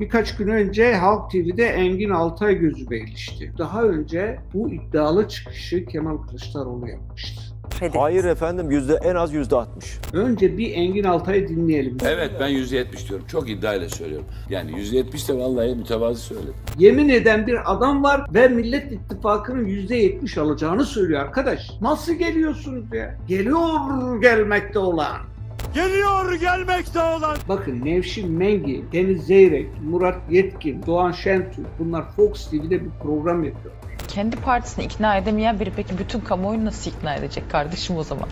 Birkaç gün önce Halk TV'de Engin Altay gözüme ilişti. Daha önce bu iddialı çıkışı Kemal Kılıçdaroğlu yapmıştı. Reddedildi. Hayır efendim yüzde en az yüzde 60. Önce bir Engin Altay'ı dinleyelim. Evet ben %70 diyorum. Çok iddiayla söylüyorum. Yani %70 de vallahi mütevazı söyledim. Yemin eden bir adam var ve Millet İttifakı'nın %70 alacağını söylüyor arkadaş. Nasıl geliyorsunuz ya? Geliyor gelmekte olan. Geliyor gelmekte olan. Bakın Nevşin Mengi, Deniz Zeyrek, Murat Yetkin, Doğan Şentürk bunlar Fox TV'de bir program yapıyor. Kendi partisini ikna edemeyen biri peki bütün kamuoyunu nasıl ikna edecek kardeşim o zaman?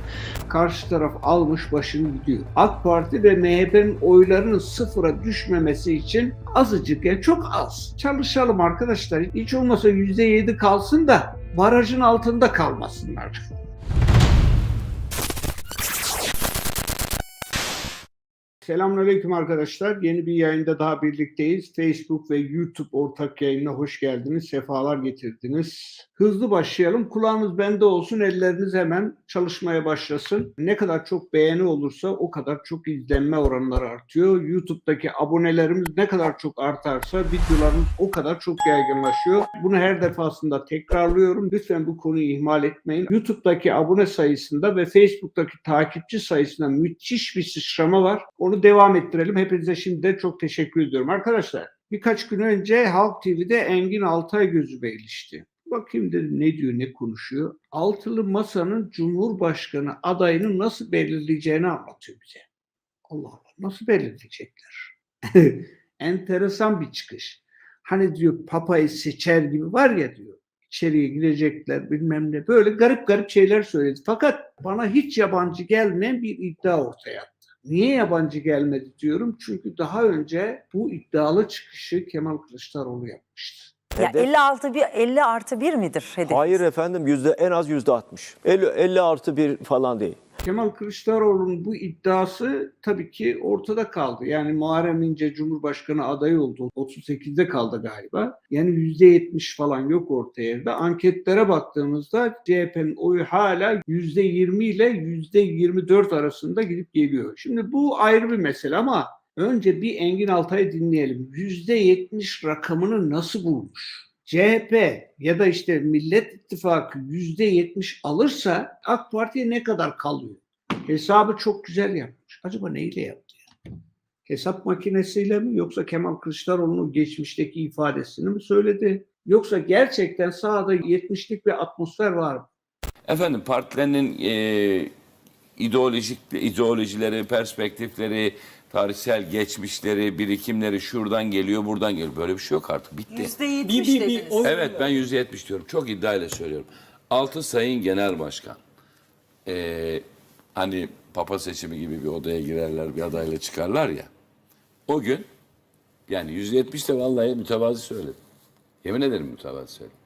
Karşı taraf almış başını gidiyor. AK Parti ve MHP'nin oylarının sıfıra düşmemesi için azıcık yani çok az. Çalışalım arkadaşlar. Hiç olmasa %7 kalsın da barajın altında kalmasınlar. Selamünaleyküm arkadaşlar. Yeni bir yayında daha birlikteyiz. Facebook ve YouTube ortak yayınına hoş geldiniz. Sefalar getirdiniz. Hızlı başlayalım. Kulağınız bende olsun. Elleriniz hemen çalışmaya başlasın. Ne kadar çok beğeni olursa o kadar çok izlenme oranları artıyor. YouTube'daki abonelerimiz ne kadar çok artarsa videolarımız o kadar çok yaygınlaşıyor. Bunu her defasında tekrarlıyorum. Lütfen bu konuyu ihmal etmeyin. YouTube'daki abone sayısında ve Facebook'taki takipçi sayısında müthiş bir sıçrama var. Onu devam ettirelim. Hepinize şimdiden çok teşekkür ediyorum. Arkadaşlar birkaç gün önce Halk TV'de Engin Altay gözüme ilişti. Bakayım dedim ne diyor ne konuşuyor. Altılı Masa'nın Cumhurbaşkanı adayını nasıl belirleyeceğini anlatıyor bize. Allah Allah nasıl belirleyecekler? Enteresan bir çıkış. Hani diyor papayı seçer gibi var ya diyor. İçeriye girecekler bilmem ne. Böyle garip garip şeyler söyledi. Fakat bana hiç yabancı gelmeyen bir iddia ortaya. Niye yabancı gelmedi diyorum? Çünkü daha önce bu iddialı çıkışı Kemal Kılıçdaroğlu yapmıştı. Ya Hedef- 56 bir 50 artı 1 midir hedef? Hayır efendim yüzde en az yüzde 60. 50, 50 artı 1 falan değil. Kemal Kılıçdaroğlu'nun bu iddiası tabii ki ortada kaldı. Yani Muharrem İnce Cumhurbaşkanı adayı oldu. 38'de kaldı galiba. Yani %70 falan yok ortaya. Ve anketlere baktığımızda CHP'nin oyu hala %20 ile %24 arasında gidip geliyor. Şimdi bu ayrı bir mesele ama önce bir Engin Altay'ı dinleyelim. %70 rakamını nasıl bulmuş? CHP ya da işte Millet İttifakı %70 alırsa AK Parti'ye ne kadar kalıyor? Hesabı çok güzel yapmış. Acaba neyle yaptı? ya? Hesap makinesiyle mi yoksa Kemal Kılıçdaroğlu'nun geçmişteki ifadesini mi söyledi? Yoksa gerçekten sahada 70'lik bir atmosfer var mı? Efendim partilerinin e, ideolojik ideolojileri, perspektifleri, tarihsel geçmişleri, birikimleri şuradan geliyor, buradan geliyor. Böyle bir şey yok artık. Bitti. %70 Bir- bir- bir dediniz. o- Evet ben %70 diyorum. Çok iddiayla söylüyorum. Altı sayın genel başkan. Ee, hani papa seçimi gibi bir odaya girerler, bir adayla çıkarlar ya. O gün yani %70 de vallahi mütevazı söyledim. Yemin ederim mütevazı söyledim.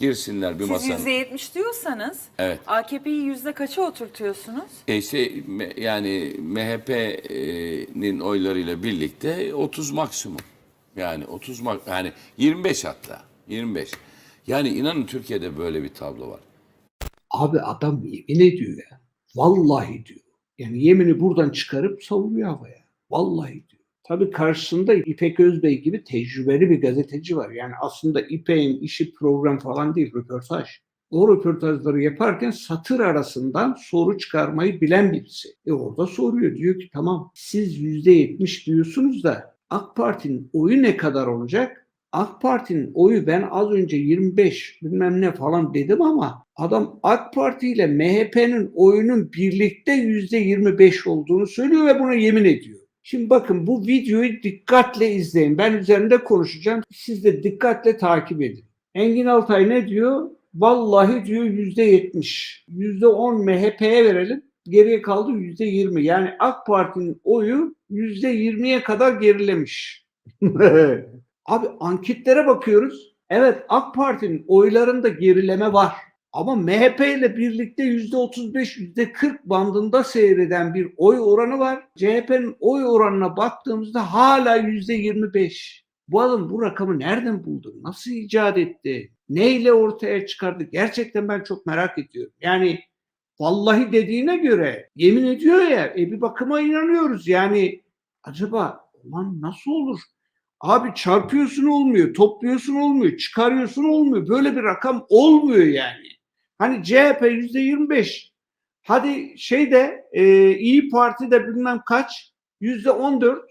Girsinler bir Siz masanın. %70 diyorsanız Evet. AKP'yi yüzde kaça oturtuyorsunuz? E işte me- yani MHP'nin oylarıyla birlikte 30 maksimum. Yani 30 mak yani 25 hatta. 25. Yani inanın Türkiye'de böyle bir tablo var. Abi adam yemin ediyor ya. Vallahi diyor. Yani yemini buradan çıkarıp savuruyor havaya. Vallahi diyor. Tabii karşısında İpek Özbey gibi tecrübeli bir gazeteci var. Yani aslında İpek'in işi program falan değil, röportaj. O röportajları yaparken satır arasından soru çıkarmayı bilen birisi. E orada soruyor. Diyor ki tamam siz %70 diyorsunuz da AK Parti'nin oyu ne kadar olacak? AK Parti'nin oyu ben az önce 25 bilmem ne falan dedim ama adam AK Parti ile MHP'nin oyunun birlikte %25 olduğunu söylüyor ve buna yemin ediyor. Şimdi bakın bu videoyu dikkatle izleyin. Ben üzerinde konuşacağım. Siz de dikkatle takip edin. Engin Altay ne diyor? Vallahi diyor %70. %10 MHP'ye verelim. Geriye kaldı %20. Yani AK Parti'nin oyu %20'ye kadar gerilemiş. Abi anketlere bakıyoruz. Evet AK Parti'nin oylarında gerileme var. Ama MHP ile birlikte %35, %40 bandında seyreden bir oy oranı var. CHP'nin oy oranına baktığımızda hala %25. Bu adam bu rakamı nereden buldu? Nasıl icat etti? Neyle ortaya çıkardı? Gerçekten ben çok merak ediyorum. Yani vallahi dediğine göre yemin ediyor ya e bir bakıma inanıyoruz. Yani acaba ulan nasıl olur? Abi çarpıyorsun olmuyor, topluyorsun olmuyor, çıkarıyorsun olmuyor. Böyle bir rakam olmuyor yani. Hani CHP yüzde 25. Hadi şeyde e, İyi Parti de bilmem kaç yüzde 14.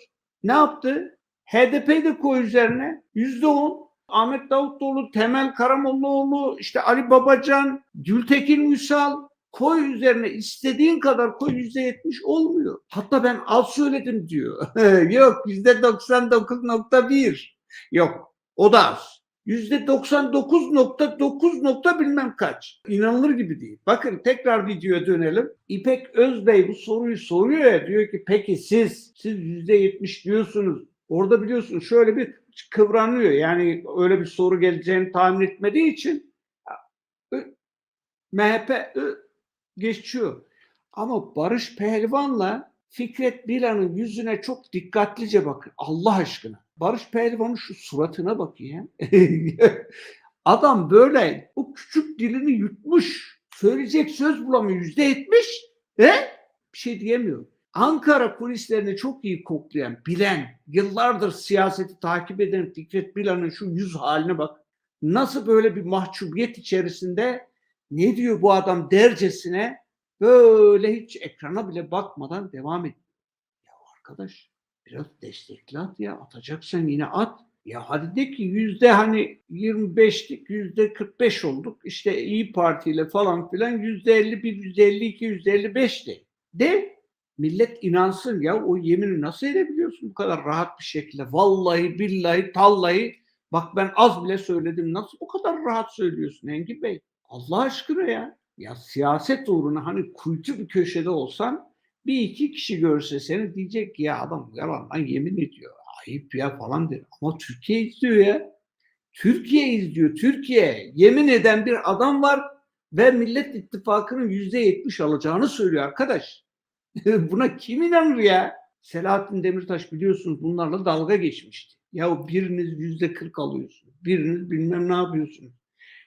Ne yaptı? HDP'yi de koy üzerine yüzde 10. Ahmet Davutoğlu, Temel Karamollaoğlu, işte Ali Babacan, Gültekin Ünsal koy üzerine istediğin kadar koy yüzde yetmiş olmuyor. Hatta ben az söyledim diyor. Yok yüzde 99.1. Yok o da az. Yüzde 99.9 nokta bilmem kaç. İnanılır gibi değil. Bakın tekrar videoya dönelim. İpek Özbey bu soruyu soruyor ya diyor ki peki siz siz yüzde yetmiş diyorsunuz. Orada biliyorsun şöyle bir kıvranıyor. Yani öyle bir soru geleceğini tahmin etmediği için MHP geçiyor. Ama Barış Pehlivan'la Fikret Bilan'ın yüzüne çok dikkatlice bakın. Allah aşkına. Barış Pehlivan'ın şu suratına bakın ya. Adam böyle o küçük dilini yutmuş. Söyleyecek söz bulamıyor. Yüzde yetmiş. He? Bir şey diyemiyor. Ankara kulislerini çok iyi koklayan, bilen, yıllardır siyaseti takip eden Fikret Bilan'ın şu yüz haline bak. Nasıl böyle bir mahcubiyet içerisinde ne diyor bu adam dercesine böyle hiç ekrana bile bakmadan devam ediyor. Ya arkadaş biraz destekli at ya atacaksan yine at. Ya hadi de ki yüzde hani 25'lik yüzde 45 olduk. İşte İyi Parti ile falan filan yüzde 51, yüzde 52, yüzde 55 de. De millet inansın ya o yemini nasıl edebiliyorsun bu kadar rahat bir şekilde? Vallahi billahi tallahi bak ben az bile söyledim. Nasıl bu kadar rahat söylüyorsun Engin Bey? Allah aşkına ya. Ya siyaset uğruna hani kuytu bir köşede olsan bir iki kişi görse seni diyecek ki ya adam yalandan yemin ediyor. Ayıp ya falan der. Ama Türkiye izliyor ya. Türkiye izliyor. Türkiye. Yemin eden bir adam var ve Millet İttifakı'nın yüzde yetmiş alacağını söylüyor arkadaş. Buna kim inanır ya? Selahattin Demirtaş biliyorsunuz bunlarla dalga geçmişti. Ya biriniz yüzde kırk alıyorsunuz. Biriniz bilmem ne yapıyorsunuz.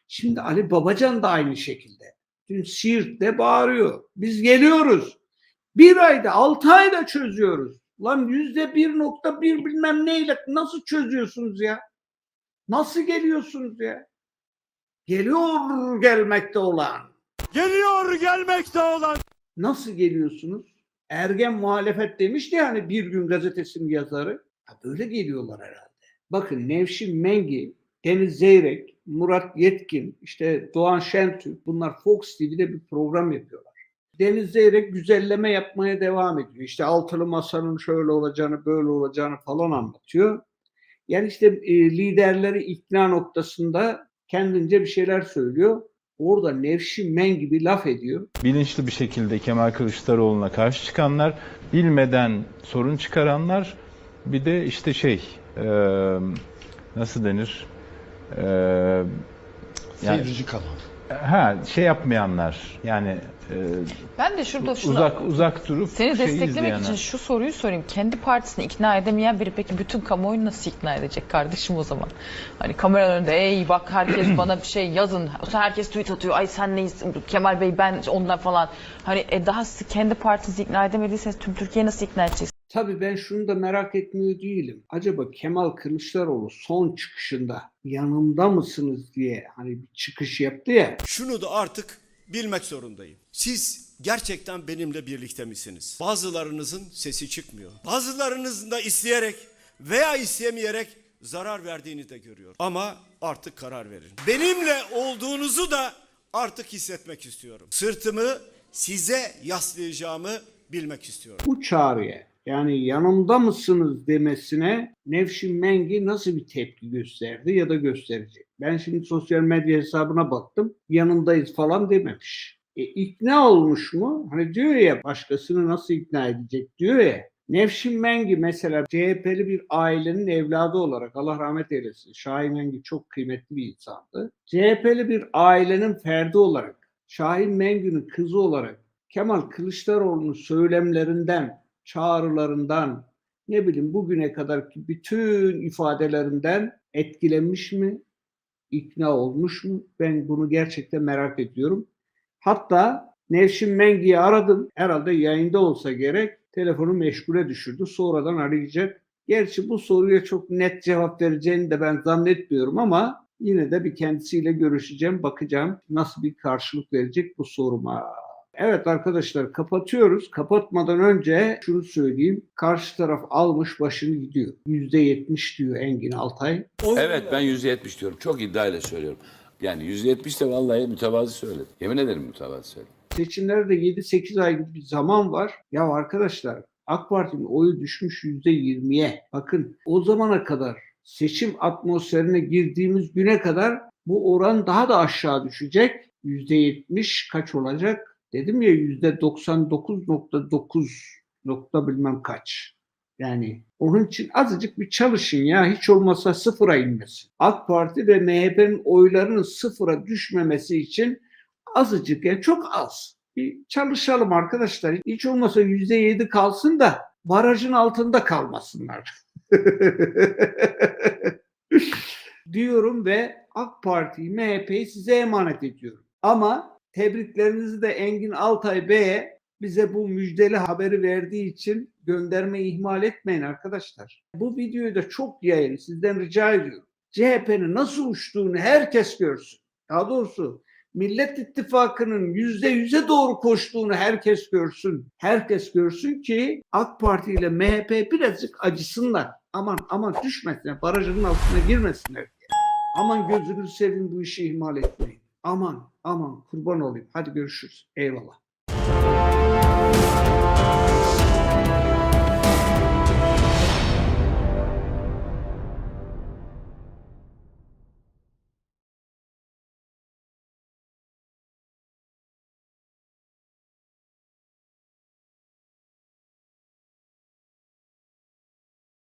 Şimdi Ali Babacan da aynı şekilde. Siirt'te bağırıyor. Biz geliyoruz. Bir ayda, altı ayda çözüyoruz. Lan yüzde bir nokta bir bilmem neyle nasıl çözüyorsunuz ya? Nasıl geliyorsunuz ya? Geliyor gelmekte olan. Geliyor gelmekte olan. Nasıl geliyorsunuz? Ergen muhalefet demişti yani bir gün gazetesinin yazarı. Ha, böyle geliyorlar herhalde. Bakın Nevşin Mengi, Deniz Zeyrek, Murat Yetkin, işte Doğan Şentürk bunlar Fox TV'de bir program yapıyorlar. Deniz Zeyrek güzelleme yapmaya devam ediyor. İşte altılı masanın şöyle olacağını, böyle olacağını falan anlatıyor. Yani işte e, liderleri ikna noktasında kendince bir şeyler söylüyor. Orada Nevşin Mengi bir laf ediyor. bilinçli bir şekilde Kemal Kılıçdaroğlu'na karşı çıkanlar, bilmeden sorun çıkaranlar, bir de işte şey, e, nasıl denir? E, yani, Seyirci kalan. ha şey yapmayanlar, yani e, Ben de şurada şunu uzak uzak durup seni şey desteklemek izleyenler. için şu soruyu sorayım. Kendi partisini ikna edemeyen biri peki bütün kamuoyunu nasıl ikna edecek kardeşim o zaman? Hani kamera önünde ey bak herkes bana bir şey yazın. Herkes tweet atıyor. Ay sen neyiz? Kemal Bey ben ondan falan. Hani e, daha kendi partinizi ikna edemediyseniz tüm Türkiye'yi nasıl ikna edeceksiniz? Tabii ben şunu da merak etmiyor değilim. Acaba Kemal Kılıçdaroğlu son çıkışında yanımda mısınız diye hani bir çıkış yaptı ya. Şunu da artık bilmek zorundayım. Siz gerçekten benimle birlikte misiniz? Bazılarınızın sesi çıkmıyor. Bazılarınızın da isteyerek veya istemeyerek zarar verdiğini de görüyorum. Ama artık karar verin. Benimle olduğunuzu da artık hissetmek istiyorum. Sırtımı size yaslayacağımı bilmek istiyorum. Bu çağrıya yani yanımda mısınız demesine Nevşin Mengi nasıl bir tepki gösterdi ya da gösterecek. Ben şimdi sosyal medya hesabına baktım. Yanındayız falan dememiş. E, ikna olmuş mu? Hani diyor ya başkasını nasıl ikna edecek diyor ya. Nevşin Mengi mesela CHP'li bir ailenin evladı olarak Allah rahmet eylesin. Şahin Mengi çok kıymetli bir insandı. CHP'li bir ailenin ferdi olarak Şahin Mengi'nin kızı olarak Kemal Kılıçdaroğlu'nun söylemlerinden, çağrılarından, ne bileyim bugüne kadarki bütün ifadelerinden etkilenmiş mi, ikna olmuş mu? Ben bunu gerçekten merak ediyorum. Hatta Nevşin Mengi'yi aradım. Herhalde yayında olsa gerek. Telefonu meşgule düşürdü. Sonradan arayacak. Gerçi bu soruya çok net cevap vereceğini de ben zannetmiyorum ama yine de bir kendisiyle görüşeceğim, bakacağım nasıl bir karşılık verecek bu soruma. Evet arkadaşlar kapatıyoruz. Kapatmadan önce şunu söyleyeyim. Karşı taraf almış başını gidiyor. %70 diyor Engin Altay. Evet ben %70 diyorum. Çok iddiayla söylüyorum. Yani %70 de vallahi mütevazi söyledim. Yemin ederim mütevazi söyledim. Seçimlerde 7-8 ay gibi bir zaman var. Ya arkadaşlar AK Parti'nin oyu düşmüş %20'ye. Bakın o zamana kadar seçim atmosferine girdiğimiz güne kadar bu oran daha da aşağı düşecek. %70 kaç olacak? Dedim ya %99.9 nokta bilmem kaç. Yani onun için azıcık bir çalışın ya hiç olmazsa sıfıra inmesin. AK Parti ve MHP'nin oylarının sıfıra düşmemesi için azıcık yani çok az. Bir çalışalım arkadaşlar. Hiç olmasa yüzde yedi kalsın da barajın altında kalmasınlar. Diyorum ve AK Parti'yi, MHP'yi size emanet ediyorum. Ama tebriklerinizi de Engin Altay Bey'e bize bu müjdeli haberi verdiği için göndermeyi ihmal etmeyin arkadaşlar. Bu videoyu da çok yayın. Sizden rica ediyorum. CHP'nin nasıl uçtuğunu herkes görsün. Daha doğrusu Millet İttifakı'nın yüzde yüze doğru koştuğunu herkes görsün. Herkes görsün ki AK Parti ile MHP birazcık acısınlar. Aman aman düşmesinler, barajının altına girmesinler diye. Aman gözünüzü seveyim bu işi ihmal etmeyin. Aman aman kurban olayım. Hadi görüşürüz. Eyvallah.